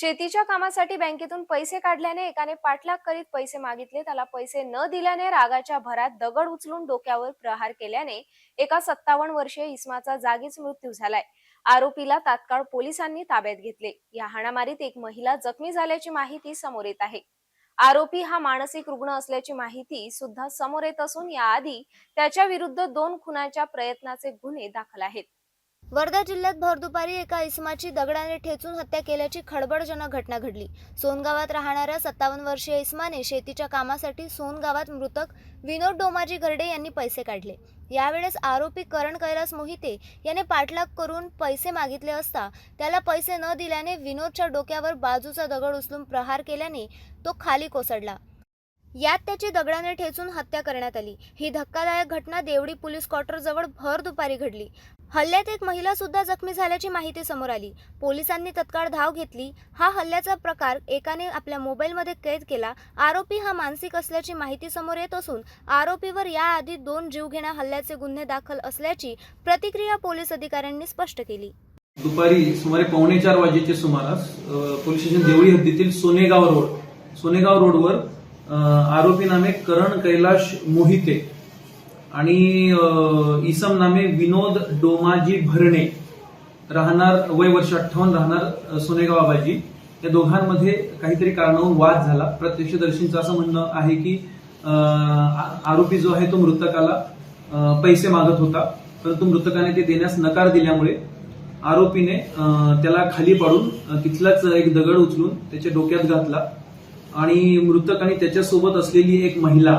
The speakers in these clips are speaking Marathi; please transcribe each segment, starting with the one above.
शेतीच्या कामासाठी बँकेतून पैसे काढल्याने एकाने पाठलाग करीत पैसे मागितले. त्याला पैसे न दिल्याने रागाच्या भरात दगड उचलून डोक्यावर प्रहार केल्याने एका सत्तावन्न वर्षीय इसमाचा जागीच मृत्यू झालाय. आरोपीला तात्काळ पोलिसांनी ताब्यात घेतले. या हाणामारीत एक महिला जखमी झाल्याची माहिती समोर येत आहे. आरोपी हा मानसिक रुग्ण असल्याची माहिती सुद्धा समोर येत असून याआधी त्याच्या विरुद्ध दोन खुनाच्या प्रयत्नाचे गुन्हे दाखल आहेत. वर्धा जिल्ह्यात भर दुपारी एका इसमाची दगडाने ठेचून हत्या केल्याची खळबळजनक घटना घडली. सोनगावात राहणाऱ्या सत्तावन्न वर्षीय इस्माने शेतीच्या कामासाठी सोनगावात मृतक विनोद डोमाजी घरडे यांनी पैसे काढले. यावेळेस आरोपी करण कैलास मोहिते याने पाठलाग करून पैसे मागितले असता त्याला पैसे न दिल्याने विनोदच्या डोक्यावर बाजूचा दगड उचलून प्रहार केल्याने तो खाली कोसळला. यात त्याची दगडाने ठेचून हत्या करण्यात आली. ही धक्कादायक घटना देवडी पोलीस क्वार्टर जवळ भर दुपारी घडली. हल्ल्यात एक महिला सुद्धा जखमी झाल्याची माहिती समोर आली. पोलिसांनी तत्काळ धाव घेतली. हा हल्ल्याचा प्रकार एकाने आपल्या मोबाईलमध्ये कैद केला. आरोपी हा मानसिक असल्याची माहिती समोर येत असून आरोपीवर याआधी दोन जीवघेणा हल्ल्याचे गुन्हे दाखल असल्याची प्रतिक्रिया पोलीस अधिकाऱ्यांनी स्पष्ट केली. दुपारी सुमारे पावणे चार वाजेच्या सुमारास पोलीस स्टेशन देवळी हद्दीतील सोनेगाव रोड सोनेगाव रोडवर आरोपी नामे करण कैलाश मोहिते आणि इसम नामे विनोद डोमाजी भरणे राहणार वय वर्ष अठ्ठावन्न राहणार अ, सोनेगाव या दोघांमध्ये काहीतरी कारणावरून वाद झाला. प्रत्यक्षदर्शींचं असं म्हणणं आहे की आ- आरोपी जो आहे तो मृतकाला पैसे मागत होता. परंतु मृतकाने ते देण्यास नकार दिल्यामुळे आरोपीने त्याला खाली पाडून तिथलाच एक दगड उचलून त्याच्या डोक्यात घातला. आणि मृतक आणि त्याच्यासोबत असलेली एक महिला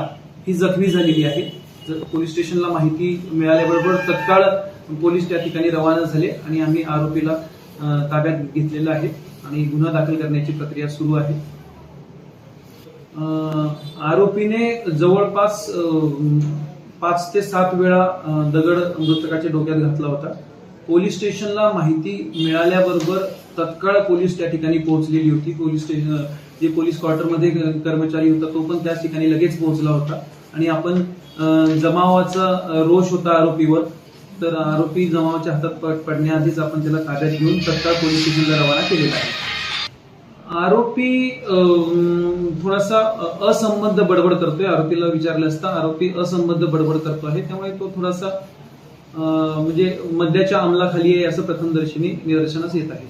ही जखमी झालेली आहे. तर पोलीस स्टेशनला माहिती मिळाल्याबरोबर तत्काळ पोलीस त्या ठिकाणी रवाना झाले आणि आम्ही आरोपीला ताब्यात घेतलेलं आहे आणि गुन्हा दाखल करण्याची प्रक्रिया सुरू आहे. आरोपीने जवळपास पाच ते सात वेळा दगड मृतकाच्या डोक्यात घातला होता. पोलीस स्टेशनला माहिती मिळाल्याबरोबर तत्काळ पोलीस त्या ठिकाणी पोहोचलेली होती. पोलीस स्टेशन जे पोलीस क्वार्टरमध्ये कर्मचारी होता तो पण त्या ठिकाणी लगेच पोहोचला होता. आणि आपण जमावाचा रोष होता आरोपीवर. तर आरोपी जमावाच्या हातात पडण्याआधीच आपण त्याला ताब्यात घेऊन तत्काळ पोलीस स्टेशनला रवाना केलेला आहे. आरोपी थोडासा असंबद्ध बडबड करतोय. आरोपीला विचारलं असता आरोपी असंबद्ध बडबड करतो आहे. त्यामुळे तो थोडासा म्हणजे मद्याच्या अंमलाखाली आहे असं प्रथमदर्शनी निदर्शनास येत आहे.